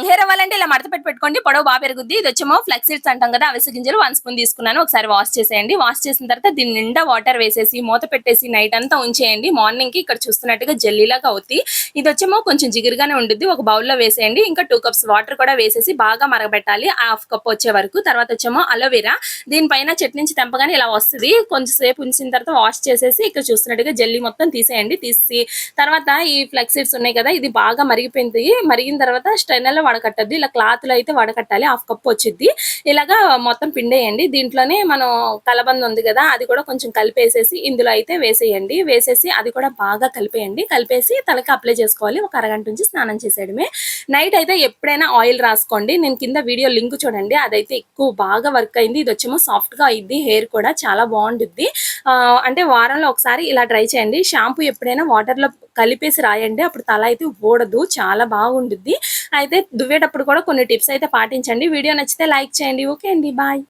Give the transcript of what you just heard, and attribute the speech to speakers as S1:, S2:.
S1: Long hair అవ్వాలంటే ఇలా మడత పెట్టి పెట్టుకోండి పొడవు బాగా పెరుగుద్ది. ఇది వచ్చేమో ఫ్లెక్సిడ్స్ అంటాం కదా అవిసె గింజలు వన్ స్పూన్ తీసుకున్నాను. ఒకసారి వాష్ చేసేయండి. వాష్ చేసిన తర్వాత దీని నిండా వాటర్ వేసేసి మూత పెట్టేసి నైట్ అంతా ఉంచేయండి. మార్నింగ్కి ఇక్కడ చూస్తున్నట్టుగా జల్లీలాగా అవుతుంది ఇది వచ్చేమో కొంచెం జిగురుగానే ఉంటుంది ఒక బౌల్లో వేసేయండి. ఇంకా టూ కప్స్ వాటర్ కూడా వేసేసి బాగా మరగబెట్టాలి. హాఫ్ కప్ వచ్చే వరకు. తర్వాత వచ్చేమో అలోవెరా. దీనిపైన చెట్టు నుంచి తెంపగానే ఇలా వస్తుంది. కొంచెం సేపు ఉంచిన తర్వాత వాష్ చేసేసి ఇక్కడ చూస్తున్నట్టుగా జల్లీ మొత్తం తీసేయండి. తీసి తర్వాత ఈ ఫ్లెక్సిడ్స్ ఉన్నాయి కదా ఇది బాగా మరిగిపోయింది. మరిగిన తర్వాత స్ట్రెన్లో వడకట్టద్దు. ఇలా క్లాత్లో అయితే వడకట్టాలి. హాఫ్ కప్ వచ్చింది ఇలాగా మొత్తం పిండేయండి. దీంట్లోనే మనం కలబంద ఉంది కదా అది కూడా కొంచెం కలిపేసేసి ఇందులో అయితే వేసేయండి. వేసేసి అది కూడా బాగా కలిపేయండి. కలిపేసి తలకి అప్లై చేసుకోవాలి. ఒక అరగంట నుంచి స్నానం చేసేయడమే. నైట్ అయితే ఎప్పుడైనా ఆయిల్ రాసుకోండి. నేను కింద వీడియో లింక్ చూడండి. అదైతే ఎక్కువ బాగా వర్క్ అయింది. ఇది వచ్చేమో సాఫ్ట్గా అయింది. హెయిర్ కూడా చాలా బాగుంటుంది అంటే వారంలో ఒకసారి ఇలా ట్రై చేయండి. షాంపూ ఎప్పుడైనా వాటర్లో కలిపేసి రాయండి. అప్పుడు తల అయితే ఊడదు. చాలా బాగుంటుంది అయితే దువ్వేటప్పుడు కూడా కొన్ని టిప్స్ అయితే పాటించండి. వీడియో నచ్చితే లైక్ చేయండి. ఓకే అండి. బాయ్.